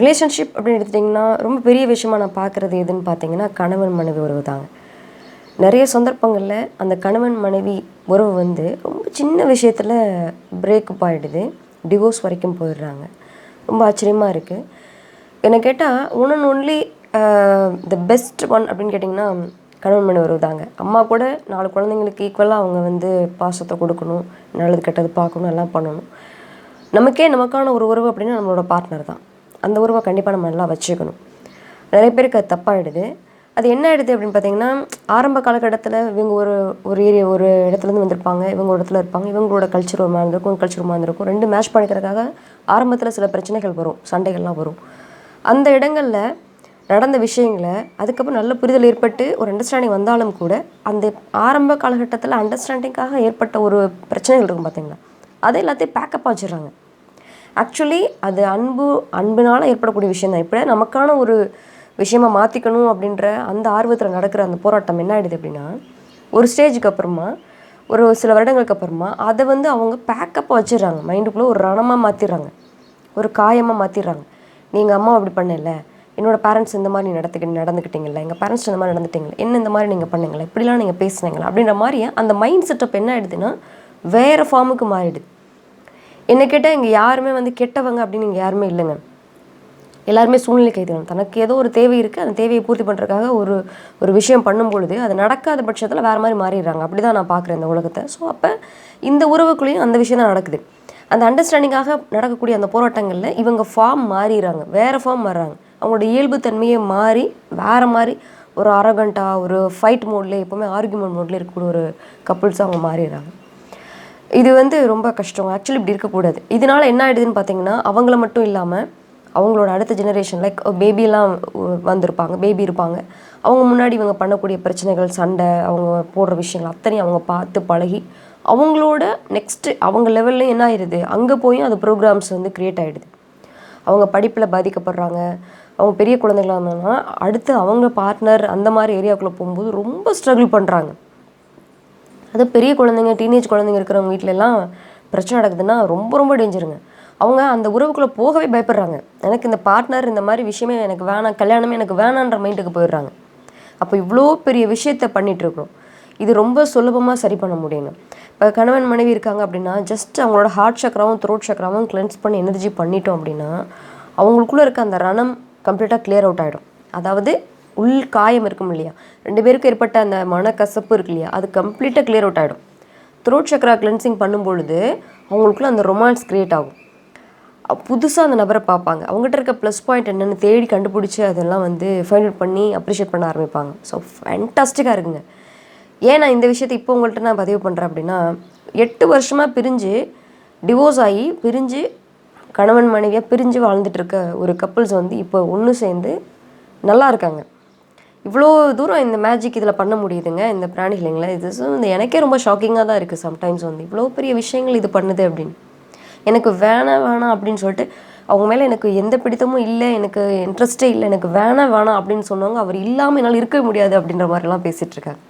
Relationship அப்படின்னு எடுத்துட்டிங்கன்னா ரொம்ப பெரிய விஷயமா நான் பார்க்குறது எதுன்னு பார்த்தீங்கன்னா கணவன் மனைவி உறவு தாங்க. நிறைய சந்தர்ப்பங்களில் அந்த கணவன் மனைவி உறவு வந்து ரொம்ப சின்ன விஷயத்தில் பிரேக்கப் ஆகிடுது டிவோர்ஸ் வரைக்கும் போயிடுறாங்க. ரொம்ப ஆச்சரியமாக இருக்குது என்னை கேட்டால் one and only the best one அப்படின்னு கேட்டிங்கன்னா கணவன் மனைவி உறவு தாங்க. அம்மா கூட நாலு குழந்தைங்களுக்கு ஈக்குவலாக அவங்க வந்து பாசத்தை கொடுக்கணும் நல்லது கெட்டது பார்க்கணும் எல்லாம் பண்ணணும். நமக்கே நமக்கான ஒரு உறவு அப்படின்னா நம்மளோட பார்ட்னர் தான். அந்த உறவை கண்டிப்பாக நம்ம நல்லா வச்சுக்கணும். நிறைய பேருக்கு அது தப்பாகிடுது அது என்ன ஆயிடுது அப்படின்னு பார்த்தீங்கன்னா ஆரம்ப காலகட்டத்தில் இவங்க ஒரு ஒரு ஏரியா ஒரு இடத்துலேருந்து வந்திருப்பாங்க. இவங்க ஒரு இடத்துல இருப்பாங்க. இவங்களோட கல்ச்சர் ஒரு மாதிரி இருந்திருக்கும் கல்ச்சர் ஒரு மாதிரி இருக்கும் ரெண்டு மேட்ச் பண்ணிக்கிறதுக்காக ஆரம்பத்தில் சில பிரச்சனைகள் வரும். சண்டைகள்லாம் வரும். அந்த இடங்களில் நடந்த விஷயங்களை அதுக்கப்புறம் நல்ல புரிதல் ஏற்பட்டு ஒரு அண்டர்ஸ்டாண்டிங் வந்தாலும் கூட அந்த ஆரம்ப காலகட்டத்தில் அண்டர்ஸ்டாண்டிங்காக ஏற்பட்ட ஒரு பிரச்சனைகள் இருக்கும் பார்த்தீங்களா? அதை எல்லாத்தையும் பேக்கப் வச்சிடுறாங்க. ஆக்சுவலி அது அன்பு அன்பினால் ஏற்படக்கூடிய விஷயம் தான் இப்போ நமக்கான ஒரு விஷயமா மாற்றிக்கணும் அப்படின்ற அந்த ஆர்வத்தில் நடக்கிற அந்த போராட்டம் என்ன ஆகிடுது அப்படின்னா ஒரு ஸ்டேஜுக்கு அப்புறமா ஒரு சில வருடங்களுக்கு அப்புறமா அதை வந்து அவங்க பேக்கப் வச்சிடுறாங்க. மைண்டுக்குள்ளே ஒரு ரணமாக மாற்றிடுறாங்க ஒரு காயமாக மாற்றிடுறாங்க நீங்கள் அம்மா அப்படி பண்ணல. என்னோட பேரண்ட்ஸ் இந்த மாதிரி நடத்துக்க நடந்துக்கிட்டீங்களா எங்கள் பேரண்ட்ஸ் இந்த மாதிரி நடந்துட்டீங்களா என்ன இந்த மாதிரி நீங்கள் பண்ணீங்களா? இப்படிலாம் நீங்கள் பேசுனீங்களா? அப்படின்ற மாதிரி அந்த மைண்ட் செட்டப் என்ன ஆயிடுதுன்னா வேறு ஃபார்முக்கு மாறிடுது. என்னை கேட்டால் இங்கே யாருமே வந்து கெட்டவங்க அப்படின்னு இங்கே யாருமே இல்லைங்க. எல்லாருமே சூழ்நிலை கைதிகள். தனக்கு ஏதோ ஒரு தேவை இருக்குது அந்த தேவையை பூர்த்தி பண்ணுறதுக்காக ஒரு ஒரு விஷயம் பண்ணும் பொழுது அது நடக்காத பட்சத்தில் வேறு மாதிரி மாறிடுறாங்க. அப்படி தான் நான் பார்க்குறேன் இந்த உலகத்தை. ஸோ அப்போ இந்த உறவுக்குள்ளேயும் அந்த விஷயம் தான் நடக்குது. அந்த அண்டர்ஸ்டாண்டிங்காக நடக்கக்கூடிய அந்த போராட்டங்களில் இவங்க ஃபார்ம் மாறிடுறாங்க. வேறு ஃபார்ம் மாறுறாங்க. அவங்களோட இயல்புத்தன்மையை மாறி வேறு மாதிரி ஒரு அரகண்ட்டாக ஒரு ஃபைட் மோட்லேயே எப்போவுமே ஆர்குமெண்ட் மோட்லேயே இருக்கக்கூடிய ஒரு கப்புள்ஸாக அவங்க மாறிடுறாங்க. இது வந்து ரொம்ப கஷ்டம். ஆக்சுவலி இப்படி இருக்கக்கூடாது இதனால் என்ன ஆயிடுதுன்னு பார்த்தீங்கன்னா அவங்கள மட்டும் இல்லாமல் அவங்களோட அடுத்த ஜெனரேஷன் லைக் பேபியெல்லாம் வந்திருப்பாங்க பேபி இருப்பாங்க. அவங்க முன்னாடி இவங்க பண்ணக்கூடிய பிரச்சனைகள் சண்டை அவங்க போடுற விஷயங்கள் அத்தனையும் அவங்க பார்த்து பழகி அவங்களோட நெக்ஸ்ட்டு அவங்க லெவலில் என்ன ஆயிடுது? அங்கே போயும் அது ப்ரோக்ராம்ஸ் வந்து க்ரியேட் ஆகிடுது அவங்க படிப்பில் பாதிக்கப்படுறாங்க. அவங்க பெரிய குழந்தைகளாக இருந்தாங்கன்னா அடுத்து அவங்க பார்ட்னர் அந்த மாதிரி ஏரியாவுக்குள்ளே போகும்போது ரொம்ப ஸ்ட்ரகிள் பண்ணுறாங்க அது பெரிய குழந்தைங்க டீனேஜ் குழந்தைங்க இருக்கிறவங்க வீட்டிலலாம் பிரச்சனை நடக்குதுன்னா ரொம்ப ரொம்ப டேஞ்சருங்க அவங்க அந்த உறவுக்குள்ளே போகவே பயப்படுறாங்க. எனக்கு இந்த பார்ட்னர் இந்த மாதிரி விஷயமே எனக்கு வேணாம் கல்யாணமே எனக்கு வேணான்ற மைண்டுக்கு போயிடுறாங்க. அப்போ இவ்வளோ பெரிய விஷயத்த பண்ணிகிட்ருக்குறோம் இருக்கிறோம் இது ரொம்ப சுலபமாக சரி பண்ண முடியணும். இப்போ கணவன் மனைவி இருக்காங்க அப்படின்னா ஜஸ்ட் அவங்களோட ஹார்ட் சக்கராவும் த்ரோட் சக்கராவும் கிளென்ஸ் பண்ணி எனர்ஜி பண்ணிட்டோம் அப்படின்னா அவங்களுக்குள்ளே இருக்க அந்த ரணம் கம்ப்ளீட்டாக கிளியர் அவுட் ஆகிடும் அதாவது உள் காயம் இருக்கும் இல்லையா? ரெண்டு பேருக்கும் ஏற்பட்ட அந்த மனக்கசப்பு இருக்கு இல்லையா? அது கம்ப்ளீட்டாக கிளியர் அவுட் ஆகிடும் த்ரோட் சக்ரா கிளென்சிங் பண்ணும்பொழுது அவங்களுக்குள்ள அந்த ரொமான்ஸ் க்ரியேட் ஆகும். புதுசாக அந்த நபரை பார்ப்பாங்க. அவங்ககிட்ட இருக்க ப்ளஸ் பாயிண்ட் என்னென்னு தேடி கண்டுபிடிச்சி அதெல்லாம் வந்து ஃபைண்ட் அவுட் பண்ணி அப்ரிஷியேட் பண்ண ஆரம்பிப்பாங்க. ஸோ ஃபேன்டாஸ்டிக்காக இருக்குங்க. ஏன் நான் இந்த விஷயத்தை இப்போ உங்கள்கிட்ட நான் பதிவு பண்ணுறேன் அப்படின்னா எட்டு வருஷமாக பிரிஞ்சு டிவோர்ஸ் ஆகி பிரிஞ்சு கணவன் மனைவியாக பிரிஞ்சு வாழ்ந்துட்டு இருக்க ஒரு கப்புள்ஸ் வந்து இப்போ ஒன்று சேர்ந்து நல்லா இருக்காங்க. இவ்வளோ தூரம் இந்த மேஜிக் இதில் பண்ண முடியுதுங்க இந்த பிராணிகளிங்களா. இது so வந்து எனக்கே ரொம்ப ஷாக்கிங்காக தான் இருக்குது சம்டைம்ஸ் வந்து. இவ்வளோ பெரிய விஷயங்கள் இது பண்ணுது அப்படின்னு. எனக்கு வேணாம் வேணாம் அப்படின்னு சொல்லிட்டு அவங்க மேலே எனக்கு எந்த பிடித்தமும் இல்லை எனக்கு இன்ட்ரெஸ்ட்டே இல்லை எனக்கு வேணாம் வேணாம் அப்படின்னு சொன்னவங்க அவர் இல்லாமல் என்னால் இருக்க முடியாது அப்படின்ற மாதிரிலாம் பேசிகிட்ருக்காங்க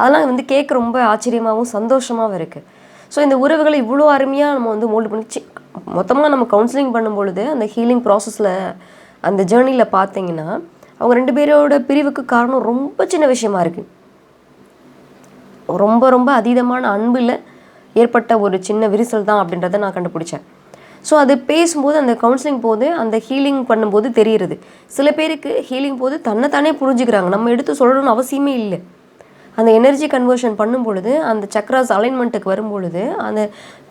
அதெல்லாம் வந்து கேட்க ரொம்ப ஆச்சரியமாகவும் சந்தோஷமாகவும் இருக்குது ஸோ இந்த உறவுகளை இவ்வளோ அருமையாக நம்ம வந்து மோல்டு பண்ணி மொத்தமாக நம்ம கவுன்சிலிங் பண்ணும்பொழுது அந்த ஹீலிங் ப்ராசஸில் அந்த ஜேர்னியில் பார்த்தீங்கன்னா அவங்க ரெண்டு பேரோட பிரிவுக்கு காரணம் ரொம்ப சின்ன விஷயமா இருக்குது ரொம்ப ரொம்ப அதீதமான அன்பில் ஏற்பட்ட ஒரு சின்ன விரிசல் தான் அப்படின்றத நான் கண்டுபிடிச்சேன். ஸோ அது பேசும்போது அந்த கவுன்சிலிங் போது அந்த ஹீலிங் பண்ணும்போது தெரியுறது. சில பேருக்கு ஹீலிங் போது தன்னைத்தானே புரிஞ்சுக்கிறாங்க. நம்ம எடுத்து சொல்லணும்னு அவசியமே இல்லை. அந்த எனர்ஜி கன்வர்ஷன் பண்ணும் பொழுது அந்த சக்ராஸ் அலைன்மெண்ட்டுக்கு வரும்பொழுது அந்த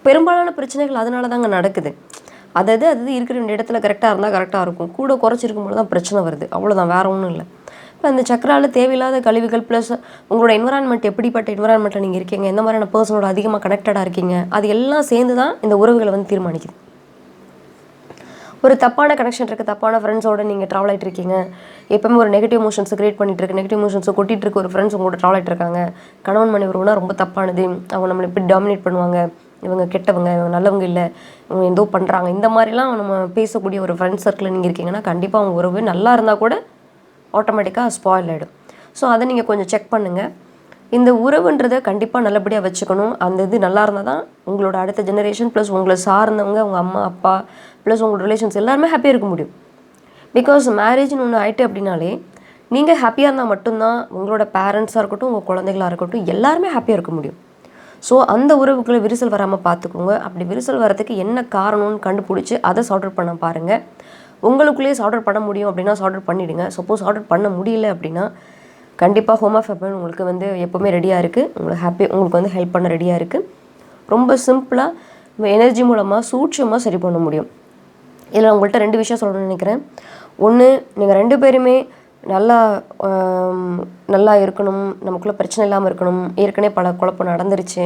பெரும்பாலான பிரச்சனைகள் அதனால தாங்க நடக்குது. அதாவது அது இருக்கிற வேண்டிய இடத்துல கரெக்டாக இருந்தால் கரெக்டாக இருக்கும். கூட குறைச்சிருக்கும் போது தான் பிரச்சனை வருது. அவ்வளோதான் வேற ஒன்றும் இல்லை. இப்போ அந்த சக்கரால தேவையில்லாத கழிவுகள் ப்ளஸ் உங்களோட என்வரான்மெண்ட் எப்படிப்பட்ட என்வரான்மெண்ட்டில் நீங்கள் இருக்கீங்க? எந்த மாதிரியான பர்சனோட அதிகமாக கனெக்டடாக இருக்கீங்க? அது எல்லாம் சேர்ந்து தான் இந்த உறவுகளை வந்து தீர்மானிக்குது. ஒரு தப்பான கனெக்ஷன் இருக்குது தப்பான ஃப்ரெண்ட்ஸோடு நீங்கள் ட்ராவல் ஆகிட்டு இருக்கீங்க. எப்பவுமே ஒரு நெகட்டிவ் எமோஷன்ஸ் கிரியேட் பண்ணிட்டு இருக்கு. நெகட்டிவ் எமோஷன்ஸை கொட்டிட்டு இருக்க ஒரு ஃப்ரெண்ட்ஸ் உங்களோட ட்ராவல் ஆகிட்டு இருக்காங்க. கணவன் மனைவி உறவுனா ரொம்ப தப்பானது. அவங்க நம்மளை எப்படி டாமினேட் பண்ணுவாங்க. இவங்க கெட்டவங்க இவங்க நல்லவங்க இல்லை இவங்க ஏதோ பண்ணுறாங்க இந்த மாதிரிலாம் நம்ம பேசக்கூடிய ஒரு ஃப்ரெண்ட் சர்க்கிளில் நீங்கள் இருக்கீங்கன்னா கண்டிப்பாக அவங்க உறவு நல்லா இருந்தால் கூட ஆட்டோமேட்டிக்காக ஸ்பாயில் ஆகிடும் ஸோ அதை நீங்கள் கொஞ்சம் செக் பண்ணுங்கள் இந்த உறவுன்றதை கண்டிப்பாக நல்லபடியாக வச்சுக்கணும். அந்த இது நல்லா இருந்தால் தான் உங்களோட அடுத்த ஜெனரேஷன் ப்ளஸ் உங்களை சார்ந்தவங்க உங்கள் அம்மா அப்பா ப்ளஸ் உங்களோட ரிலேஷன்ஸ் எல்லாருமே ஹாப்பியாக இருக்க முடியும். பிகாஸ் மேரேஜ்னு ஒன்று ஆயிட்டு அப்படின்னாலே நீங்கள் ஹாப்பியாக இருந்தால் மட்டும்தான் உங்களோட பேரண்ட்ஸாக இருக்கட்டும் உங்கள் குழந்தைகளாக இருக்கட்டும் எல்லாருமே ஹாப்பியாக இருக்க முடியும். ஸோ அந்த உறவுக்குள்ளே விரிசல் வராமல் பார்த்துக்கோங்க. அப்படி விரிசல் வரதுக்கு என்ன காரணம்னு கண்டுபிடிச்சி அதை சார்ட் பண்ண பாருங்கள் உங்களுக்குள்ளேயே சார்ட் பண்ண முடியும் அப்படின்னா சார்ட் பண்ணிவிடுங்க சப்போஸ் ஆர்டர் பண்ண முடியல அப்படின்னா கண்டிப்பாக ஹோம் ஆஃப் ஹெப்பன் உங்களுக்கு வந்து எப்போவுமே ரெடியாக இருக்குது உங்களுக்கு ஹாப்பி உங்களுக்கு வந்து ஹெல்ப் பண்ண ரெடியாக இருக்குது ரொம்ப சிம்பிளாக எனர்ஜி மூலமாக சூட்சமாக சரி பண்ண முடியும். இதில் உங்கள்கிட்ட ரெண்டு விஷயம் சொல்லணும்னு நினைக்கிறேன். ஒன்று நீங்கள் ரெண்டு பேருமே நல்லா நல்லா இருக்கணும் நமக்குள்ளே பிரச்சனை இல்லாமல் இருக்கணும். ஏற்கனவே பல குழப்பம் நடந்துருச்சு.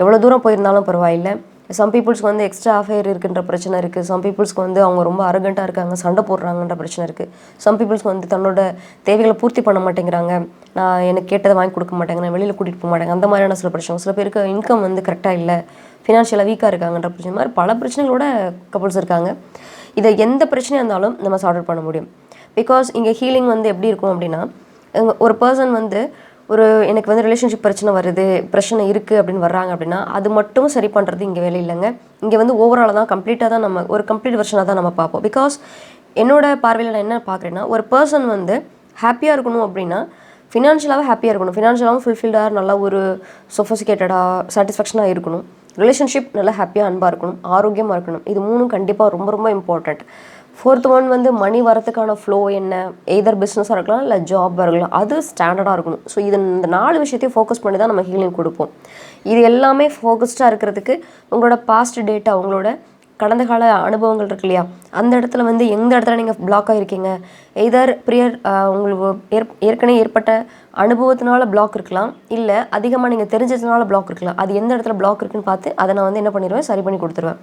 எவ்வளோ தூரம் போயிருந்தாலும் பரவாயில்லை. சம் பீப்புள்ஸ்க்கு வந்து எக்ஸ்ட்ரா அஃபேர் இருக்குன்ற பிரச்சனை இருக்குது சம் பீப்புள்ஸ்க்கு வந்து அவங்க ரொம்ப அரகண்ட்டாக இருக்காங்க சண்டை போடுறாங்கன்ற பிரச்சனை இருக்குது சம் பீப்புள்ஸ்க்கு வந்து தன்னோட தேவைகளை பூர்த்தி பண்ண மாட்டேங்கிறாங்க. நான் எனக்கு கேட்டதை வாங்கி கொடுக்க மாட்டேங்க நான் வெளியில் கூட்டிகிட்டு போக மாட்டேங்க. அந்த மாதிரியான சில பிரச்சனை. சில பேருக்கு இன்கம் வந்து கரெக்டாக இல்லை. ஃபினான்ஷியலாக வீக்காக இருக்காங்கன்ற பிரச்சனை. மாதிரி பல பிரச்சனைகளோட கப்புள்ஸ் இருக்காங்க. இதை எந்த பிரச்சனையாக இருந்தாலும் நம்ம சால்வ் பண்ண முடியும். பிகாஸ் இங்கே ஹீலிங் வந்து எப்படி இருக்கும் அப்படின்னா ஒரு பர்சன் வந்து ஒரு எனக்கு வந்து ரிலேஷன்ஷிப் பிரச்சனை வருது பிரச்சனை இருக்குது அப்படின்னு வர்றாங்க அப்படின்னா அது மட்டும் சரி பண்ணுறது இங்கே வேலை இல்லைங்க. இங்கே வந்து ஓவராலாக தான் கம்ப்ளீட்டாக தான் நம்ம ஒரு கம்ப்ளீட் வெர்ஷனாக தான் நம்ம பார்ப்போம். பிகாஸ் என்னோட பார்வையில் நான் என்ன பார்க்குறேன்னா ஒரு பர்சன் வந்து ஹாப்பியாக இருக்கணும் அப்படின்னா ஃபினான்ஷியலாகவே ஹாப்பியாக இருக்கணும். ஃபினான்ஷியலாகவும் ஃபுல்ஃபில்டாக நல்லா ஒரு சொஃபசிகேட்டடாக சாட்டிஸ்ஃபேக்ஷனாக இருக்கணும். ரிலேஷன்ஷிப் நல்லா ஹாப்பியாக அன்பாக இருக்கணும். ஆரோக்கியமாக இருக்கணும். இது மூணும் கண்டிப்பாக ரொம்ப ரொம்ப இம்பார்ட்டண்ட் ஃபோர்த் ஒன் வந்து மணி வரத்துக்கான ஃப்ளோ என்ன? எய்தர் பிஸ்னஸாக இருக்கலாம் இல்லை ஜாப் இருக்கலாம். அது ஸ்டாண்டர்டாக இருக்கணும். ஸோ இது இந்த நாலு விஷயத்தையும் ஃபோக்கஸ் பண்ணி தான் நம்ம ஹீலிங் கொடுப்போம். இது எல்லாமே ஃபோக்கஸ்டாக இருக்கிறதுக்கு உங்களோட பாஸ்ட் டேட்டா உங்களோட கடந்த கால அனுபவங்கள் இருக்கு இல்லையா? அந்த இடத்துல வந்து எந்த இடத்துல நீங்கள் பிளாக் ஆகிருக்கீங்க எய்தர் ப்ரியர் உங்களுக்கு ஏற் ஏற்கனவே ஏற்பட்ட அனுபவத்தினால பிளாக் இருக்கலாம். இல்லை அதிகமாக நீங்கள் தெரிஞ்சதுனால பிளாக் இருக்கலாம். அது எந்த இடத்துல பிளாக் இருக்குன்னு பார்த்து அதை நான் வந்து என்ன பண்ணிடுவேன் சரி பண்ணி கொடுத்துருவேன்.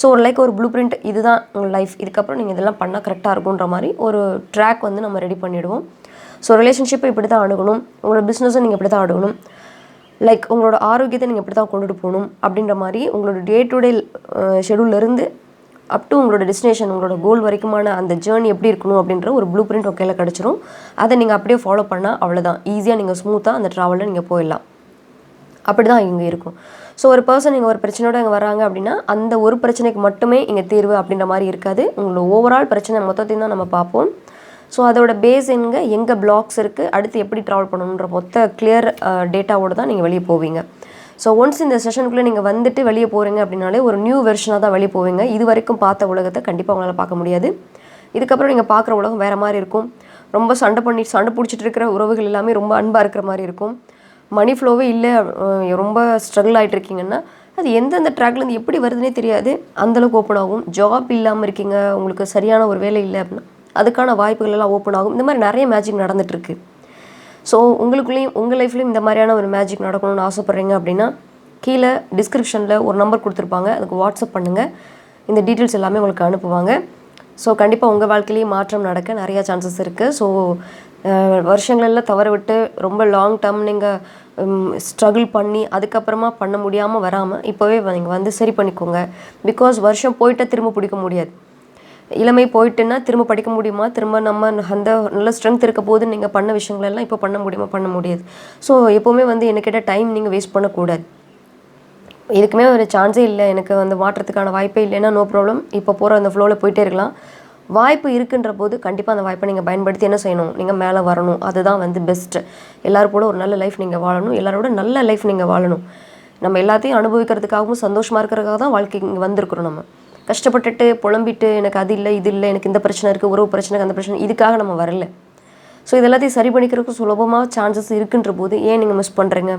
ஸோ ஒரு லைக் ஒரு ப்ளூ பிரிண்ட் இதுதான் உங்கள் லைஃப் இதுக்கப்புறம் நீங்கள் இதெல்லாம் பண்ணால் கரெக்டாக இருக்குன்ற மாதிரி ஒரு ட்ராக் வந்து நம்ம ரெடி பண்ணிவிடுவோம் ஸோ ரிலேஷன்ஷிப்பை இப்படி தான் அணுகணும். உங்களோட பிஸ்னஸும் நீங்கள் இப்படி தான் அணுகணும். லைக் உங்களோட ஆரோக்கியத்தை நீங்கள் இப்படி தான் கொண்டுட்டு போகணும் அப்படின்ற மாதிரி உங்களோட டே டு டே ஷெடியூல்லேருந்து அப் டு உங்களோட டெஸ்டினேஷன் உங்களோட கோல் வரைக்குமான அந்த ஜேர்னி எப்படி இருக்கணும் அப்படின்ற ஒரு ப்ளூ பிரிண்ட் ஒக்கையில் கிடச்சிரும். அதை நீங்கள் அப்படியே ஃபாலோ பண்ணால் அவ்வளோதான் ஈஸியாக நீங்கள் ஸ்மூத்தாக அந்த ட்ராவலில் நீங்கள் போயிடலாம். அப்படி தான் இங்கே இருக்கும். ஸோ ஒரு பர்சன் நீங்கள் ஒரு பிரச்சனையோட இங்கே வராங்க அப்படின்னா அந்த ஒரு பிரச்சனைக்கு மட்டுமே இங்கே தீர்வு அப்படின்ற மாதிரி இருக்காது. உங்களோட ஓவரால் பிரச்சனை மொத்தத்தையும் தான் நம்ம பார்ப்போம். ஸோ அதோட பேஸ் எங்கே? எங்கே பிளாக்ஸ் இருக்குது அடுத்து எப்படி ட்ராவல் பண்ணணுன்ற மொத்த கிளியர் டேட்டாவோட தான் நீங்கள் வெளியே போவீங்க. ஸோ ஒன்ஸ் இந்த செஷனுக்குள்ளே நீங்கள் வந்துட்டு வெளியே போகிறீங்க அப்படின்னாலே ஒரு நியூ வெர்ஷனாக தான் வெளியே போவீங்க. இது வரைக்கும் பார்த்த உலகத்தை கண்டிப்பாக உங்களால் பார்க்க முடியாது. இதுக்கப்புறம் நீங்கள் பார்க்குற உலகம் வேறு மாதிரி இருக்கும். ரொம்ப சண்டை பண்ணி சண்டை பிடிச்சிட்டு இருக்கிற உறவுகள் எல்லாமே ரொம்ப அன்பாக இருக்கிற மாதிரி இருக்கும். மணி ஃப்ளோவே இல்லை ரொம்ப ஸ்ட்ரகிள் ஆகிட்டு இருக்கீங்கன்னா அது எந்தெந்த ட்ராக்லேருந்து எப்படி வருதுன்னே தெரியாது. அந்தளவுக்கு ஓப்பன் ஆகும். ஜாப் இல்லாமல் இருக்கீங்க உங்களுக்கு சரியான ஒரு வேலை இல்லை அப்படின்னா அதுக்கான வாய்ப்புகள் எல்லாம் ஓப்பன் ஆகும். இந்த மாதிரி நிறைய மேஜிக் நடந்துட்டுருக்கு. ஸோ உங்களுக்குள்ளேயும் உங்கள் லைஃப்லேயும் இந்த மாதிரியான ஒரு மேஜிக் நடக்கணும்னு ஆசைப்பட்றீங்க அப்படின்னா கீழே டிஸ்கிரிப்ஷனில் ஒரு நம்பர் கொடுத்துருப்பாங்க. அதுக்கு வாட்ஸ்அப் பண்ணுங்கள் இந்த டீட்டெயில்ஸ் எல்லாமே உங்களுக்கு அனுப்புவாங்க. ஸோ கண்டிப்பாக உங்கள் வாழ்க்கையிலேயே மாற்றம் நடக்க நிறையா சான்சஸ் இருக்குது ஸோ வருஷங்களெல்லாம் தவற விட்டு ரொம்ப லாங் டேர்ம் நீங்கள் ஸ்ட்ரகிள் பண்ணி அதுக்கப்புறமா பண்ண முடியாமல் வராமல் இப்போவே நீங்கள் வந்து சரி பண்ணிக்கோங்க. பிகாஸ் வருஷம் போயிட்டால் திரும்ப பிடிக்க முடியாது. இளமை போயிட்டுன்னா திரும்ப படிக்க முடியுமா? திரும்ப நம்ம அந்த நல்ல ஸ்ட்ரென்த் இருக்க போது நீங்கள் பண்ண விஷயங்களெல்லாம் இப்போ பண்ண முடியுமா? பண்ண முடியாது. ஸோ எப்போவுமே வந்து என்ன கேட்டால் டைம் நீங்கள் வேஸ்ட் பண்ணக்கூடாது. இதுக்குமே ஒரு சான்ஸே இல்லை. எனக்கு வந்து மாற்றத்துக்கான வாய்ப்பே இல்லைன்னா நோ ப்ராப்ளம் இப்போ போகிற அந்த ஃப்ளோவில் போயிட்டே இருக்கலாம். வாய்ப்பு இருக்குன்ற போது கண்டிப்பாக அந்த வாய்ப்பை நீங்கள் பயன்படுத்தி என்ன செய்யணும்? நீங்கள் மேலே வரணும். அதுதான் வந்து பெஸ்ட்டு எல்லோரும் கூட ஒரு நல்ல லைஃப் நீங்கள் வாழணும். எல்லாரோட நல்ல லைஃப் நீங்கள் வாழணும். நம்ம எல்லாத்தையும் அனுபவிக்கிறதுக்காகவும் சந்தோஷமாக இருக்கிறதுக்காக தான் வாழ்க்கை இங்கே வந்திருக்கிறோம் நம்ம. கஷ்டப்பட்டுட்டு புலம்பிட்டு எனக்கு அது இல்லை இது இல்லை எனக்கு இந்த பிரச்சனை இருக்குது உறவு பிரச்சனை அந்த பிரச்சனை இதுக்காக நம்ம வரல. ஸோ இது எல்லாத்தையும் சரி பண்ணிக்கிறதுக்கு சுலபமாக சான்சஸ் இருக்குன்ற போது ஏன் நீங்கள் மிஸ் பண்ணுறீங்க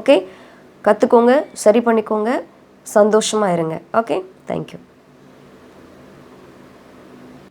ஓகே கற்றுக்கோங்க சரி பண்ணிக்கோங்க சந்தோஷமாக இருங்க. Okay thank you